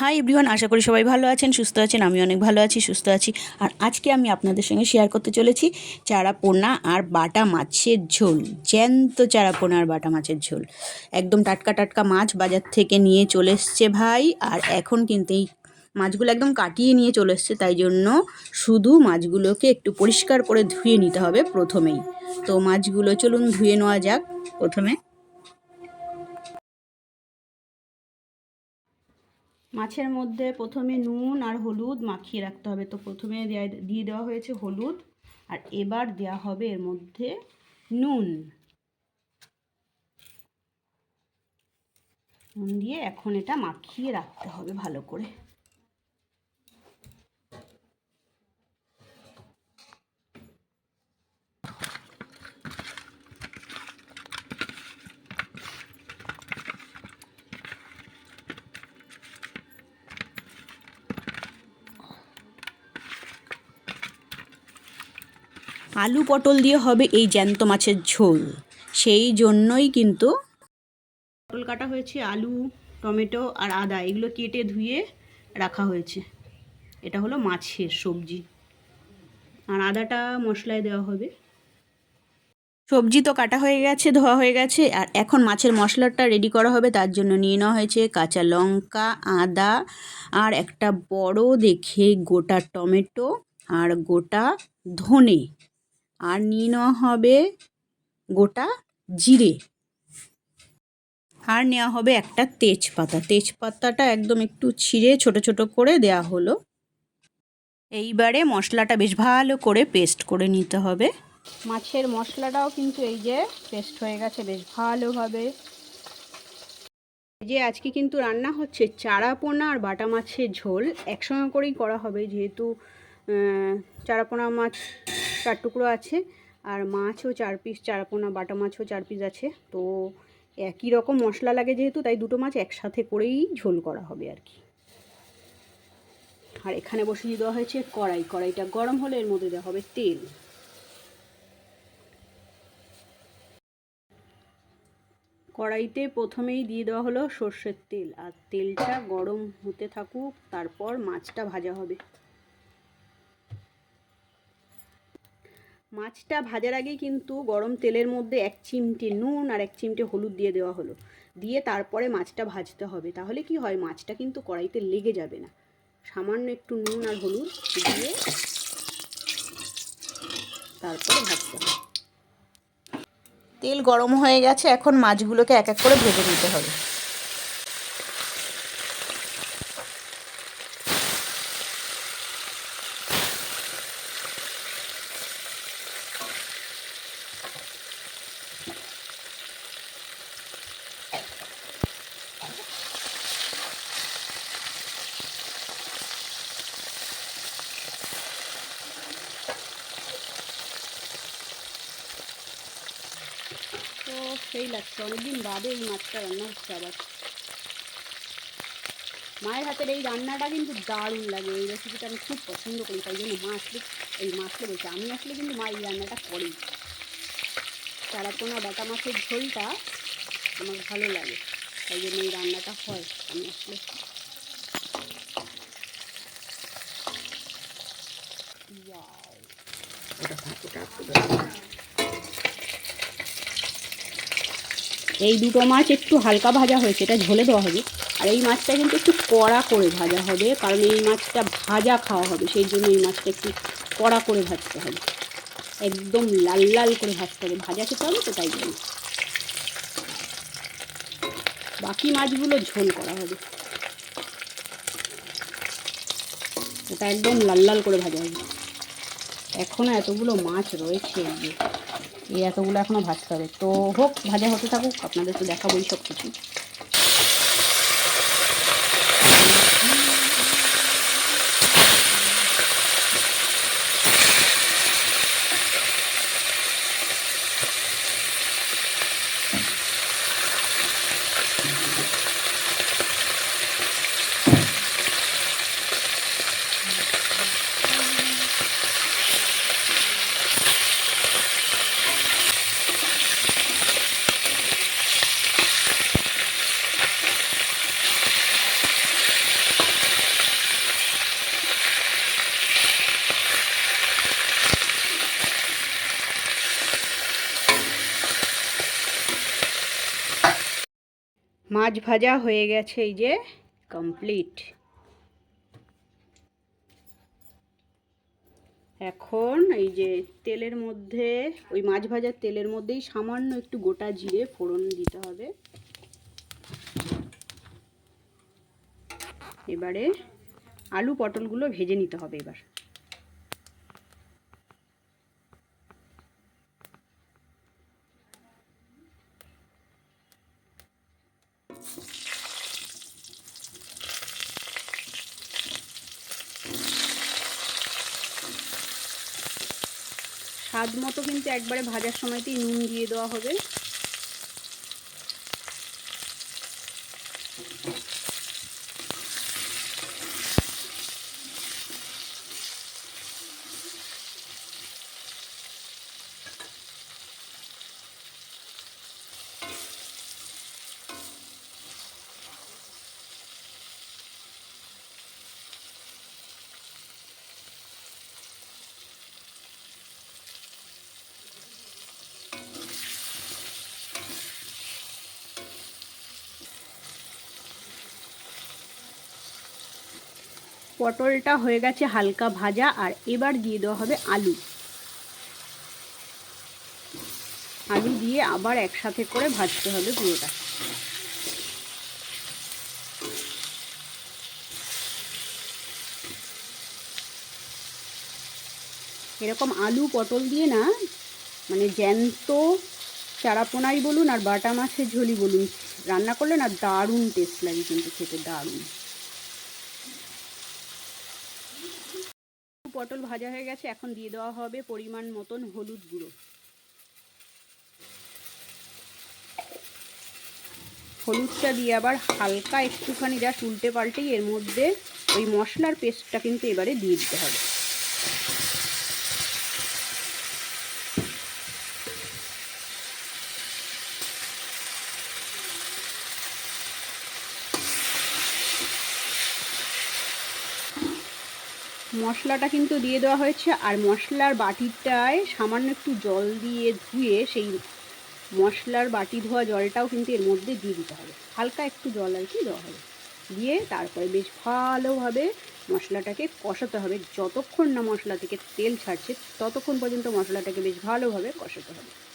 Hi everyone, আশা করি সবাই ভালো আছেন, সুস্থ আছেন আমি অনেক ভালো আছি, সুস্থ আছি। আর আজকে আমি আপনাদের সঙ্গে শেয়ার করতে চলেছি চারাপোনা আর বাটা মাছের ঝোল, জ্যান্ত চারাপোনা আর বাটা মাছের ঝোল। একদম টাটকা টাটকা মাছ বাজার থেকে নিয়ে চলে এসছে ভাই, আর এখন কিন্তু এই মাছগুলো একদম কাটিয়ে নিয়ে চলে এসছে, তাই জন্য শুধু মাছগুলোকে একটু পরিষ্কার করে ধুয়ে নিতে হবে প্রথমেই। তো মাছগুলো চলুন ধুয়ে নেওয়া যাক প্রথমে। মাছের মধ্যে প্রথমে নুন আর হলুদ মাখিয়ে রাখতে হবে। তো প্রথমে দেয়া- দিয়ে দেওয়া হয়েছে হলুদ আর এবার দেওয়া হবে এর মধ্যে নুন। নুন দিয়ে এখন এটা মাখিয়ে রাখতে হবে ভালো করে। আলু পটল দিয়ে হবে এই জ্যান্ত মাছের ঝোল। সেই জন্যই কিন্তু পটল কাটা হয়েছে, আলু, টমেটো আর আদা, এগুলো কেটে ধুয়ে রাখা হয়েছে। এটা হলো মাছের সবজি। আর আদাটা মশলায় দেওয়া হবে। সবজি তো কাটা হয়ে গেছে, ধোয়া হয়ে গেছে, আর এখন মাছের মশলাটা রেডি করা হবে, তার জন্য নিয়ে নেওয়া হয়েছে কাঁচা লঙ্কা, আদা, আর একটা বড় দেখে গোটা টমেটো আর গোটা ধনে। আর নিয়ে নেওয়া হবে গোটা জিরে। আর নেওয়া হবে একটা তেজপাতা। তেজপাতাটা একদম একটু ছিঁড়ে ছোট ছোট করে দেয়া হলো। এইবারে মশলাটা বেশ ভালো করে পেস্ট করে নিতে হবে। মাছের মশলাটাও কিন্তু এই যে পেস্ট হয়ে গেছে বেশ ভালোভাবে। যে আজকে কিন্তু রান্না হচ্ছে চারাপোনা আর বাটা মাছের ঝোল। একসঙ্গে করেই করা হবে যেহেতু চারাপোনা মাছ চার টুকরো আছে, আর মাছও চার পিস চারাপোনা, বাটা মাছও চার পিস আছে। তো একই রকম মশলা লাগে যেহেতু, তাই দুটো মাছ একসাথে করেই ঝোল করা হবে আর কি। আর এখানে বসিয়ে দেওয়া হয়েছে কড়াই। কড়াইটা গরম হলে এর মধ্যে দেওয়া হবে তেল। কড়াইতে প্রথমেই দিয়ে দেওয়া হলো সর্ষের তেল। আর তেলটা গরম হতে থাকুক, তারপর মাছটা ভাজা হবে। মাছটা ভাজার আগে কিন্তু গরম তেলের মধ্যে এক চিমটে নুন আর এক চিমটে হলুদ দিয়ে দেওয়া হলো। দিয়ে তারপরে মাছটা ভাজতে হবে। তাহলে কি হয়? মাছটা কিন্তু কড়াইতে লেগে যাবে না। সামান্য একটু নুন আর হলুদ দিয়ে তারপরে ভাজতে হবে। তেল গরম হয়ে গেছে। এখন মাছগুলোকে এক এক করে ভেজে নিতে হবে। তো সেই লাগছে। অনেকদিন বাদে এই মাছটা রান্না হচ্ছে আবার। মায়ের হাতের এই রান্নাটা কিন্তু দারুণ লাগে। এই রেসিপিটা আমি খুব পছন্দ করি, তাই জন্য মা আসলে এই মাছটা বলছে। আমি আসলে কিন্তু মা এই রান্নাটা করেই চারাপোনা বাটা মাছের ঝোলটা আমার ভালো লাগে, তাই জন্য এই রান্নাটা হয়। আমি আসলে Wow. এই দুটো মাছ একটু হালকা ভাজা হয়েছে, এটা ঝোলে দেওয়া হবে। আর এই মাছটা কিন্তু একটু কড়া করে ভাজা হবে, কারণ এই মাছটা ভাজা খাওয়া হবে, সেই জন্য এই মাছটা একটু কড়া করে ভাজতে হবে। একদম লাল লাল করে ভাজতে হবে, ভাজা খেতে হবে তো, তাই জন্য। বাকি মাছগুলো ঝোল করা হবে। ওটা একদম লাল লাল করে ভাজা হবে। এখনও এতগুলো মাছ রয়েছে এই এতগুলো এখনও ভাজতে হবে। তো হোক, ভাজা হতে থাকুক, আপনাদের তো দেখাবো এই সব কিছু মাছ ভাজা হয়ে গেছে, এই যে কমপ্লিট এখন এই যে তেলের মধ্যে, ওই মাছ ভাজার তেলের মধ্যেই সামান্য একটু গোটা জিরে ফোড়ন দিতে হবে। এবারে আলু পটলগুলো ভেজে নিতে হবে এবার। স্বাদ মতো কিন্তু একবারে ভাজার সময়তেই নুন দিয়ে দেওয়া হবে। পটলটা হয়ে গেছে হালকা ভাজা, আর এবার দিয়ে দেওয়া হবে আলু। আলু দিয়ে আবার একসাথে করে ভাজতে হবে পুরোটা। এরকম আলু, পটল দিয়ে না মানে জ্যান্ত চারাপোনাই বলুন আর বাটা মাছের ঝোলই বলুন, রান্না করলে না দারুণ টেস্ট লাগে কিন্তু খেতে, দারুণ। পটল ভাজা হয়ে গেছে, এখন দিয়ে দেওয়া হবে পরিমাণ মতন হলুদ গুঁড়ো। হলুদটা দিয়ে আবার হালকা একটুখানি যা উল্টে পাল্টেই এর মধ্যে ওই মশলার পেস্টটা কিন্তু এবারে দিয়ে দিতে হবে। মশলাটা কিন্তু দিয়ে দেওয়া হয়েছে আর মশলার বাটিটায় সামান্য একটু জল দিয়ে ধুয়ে সেই মশলার বাটি ধোয়া জলটাও কিন্তু এর মধ্যে দিয়ে দিতে হবে। হালকা একটু জল আর কি দেওয়া হবে। দিয়ে তারপরে বেশ ভালোভাবে মশলাটাকে কষাতে হবে। যতক্ষণ না মশলা থেকে তেল ছাড়ছে, ততক্ষণ পর্যন্ত মশলাটাকে বেশ ভালোভাবে কষাতে হবে।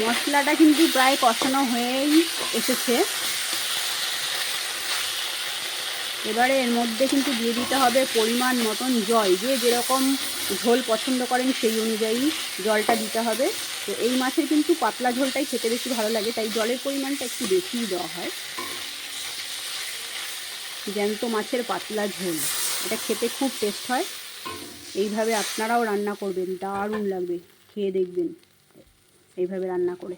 মশলাটা কিন্তু প্রায় কষানো হয়েই এসেছে। এবারে এর মধ্যে কিন্তু দিয়ে দিতে হবে পরিমাণ মতন জল। যে যেরকম ঝোল পছন্দ করেন সেই অনুযায়ী জলটা দিতে হবে। তো এই মাছের কিন্তু পাতলা ঝোলটাই খেতে বেশি ভালো লাগে, তাই জলের পরিমাণটা একটু বেশিই দেওয়া হয়। জ্যান্ত মাছের পাতলা ঝোল, এটা খেতে খুব টেস্ট হয়। এইভাবে আপনারাও রান্না করবেন, দারুণ লাগবে, খেয়ে দেখবেন। এইভাবে রান্না করে।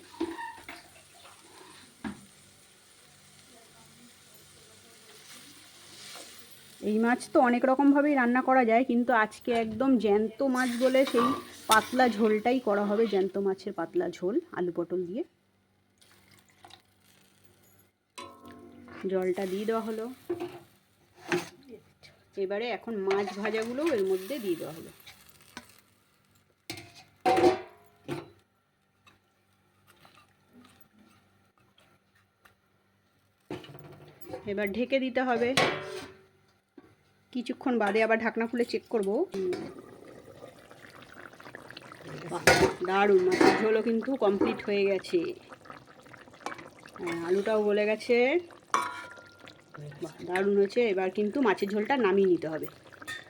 এই মাছ তো অনেক রকমভাবেই রান্না করা যায়, কিন্তু আজকে একদম জ্যান্ত মাছ বলে সেই পাতলা ঝোলটাই করা হবে, জ্যান্ত মাছের পাতলা ঝোল, আলু পটল দিয়ে। জলটা দিয়ে দেওয়া হলো। এবারে এখন মাছ ভাজাগুলোও এর মধ্যে দিয়ে দেওয়া হলো। এবার ঢেকে দিতে হবে। কিছুক্ষণ বাদে আবার ঢাকনা খুলে চেক করব। দারুণ, মাছের ঝোলও কিন্তু কমপ্লিট হয়ে গেছে। হ্যাঁ আলুটাও গলে গেছে। দারুণ হয়েছে। এবার কিন্তু মাছের ঝোলটা নামিয়ে নিতে হবে।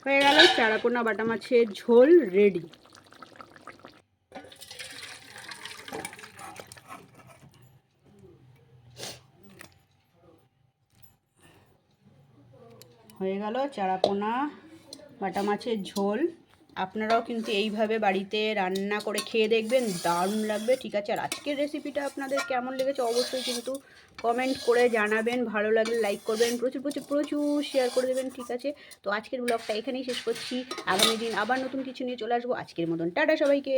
হয়ে গেল চারাকোনা বাটা মাছের ঝোল রেডি হয়ে গেল, চারাপোনা, বাটা মাছের ঝোল। আপনারাও কিন্তু এইভাবে বাড়িতে রান্না করে খেয়ে দেখবেন, দারুণ লাগবে। ঠিক আছে, আর আজকের রেসিপিটা আপনাদের কেমন লেগেছে অবশ্যই কিন্তু কমেন্ট করে জানাবেন। ভালো লাগলে লাইক করবেন, প্রচুর প্রচুর প্রচুর শেয়ার করে দেবেন, ঠিক আছে? তো আজকের ব্লগটা এখানেই শেষ করছি। আগামী দিন আবার নতুন কিছু নিয়ে চলে আসব। আজকের মতন, টাটা সবাইকে!